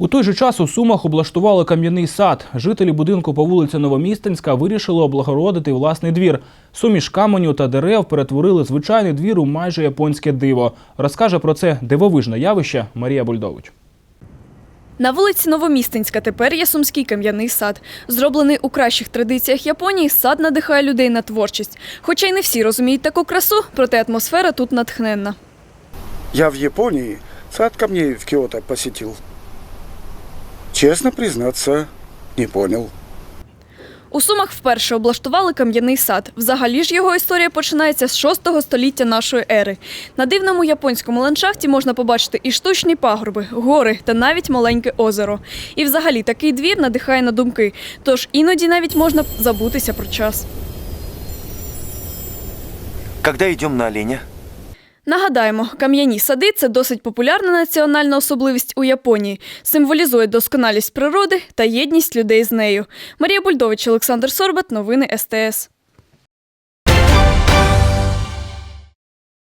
У той же час у Сумах облаштували кам'яний сад. Жителі будинку по вулиці Новомістинська вирішили облагородити власний двір. Суміш каменю та дерев перетворили звичайний двір у майже японське диво. Розкаже про це дивовижне явище Марія Бульдович. На вулиці Новомістинська тепер є сумський кам'яний сад. Зроблений у кращих традиціях Японії, сад надихає людей на творчість. Хоча й не всі розуміють таку красу, проте атмосфера тут натхненна. Я в Японии сад камней в Киото посетил. Честно признаться, не понял. У Сумах вперше облаштували кам'яний сад. Взагалі ж його історія починається з 6 століття нашої ери. На дивному японському ландшафті можна побачити і штучні пагорби, гори та навіть маленьке озеро. І взагалі такий двір надихає на думки. Тож іноді навіть можна забутися про час. Когда идем на оленя? Нагадаємо, кам'яні сади це досить популярна національна особливість у Японії. Символізує досконалість природи та єдність людей з нею. Марія Бульдович, Олександр Сорбат, новини СТС.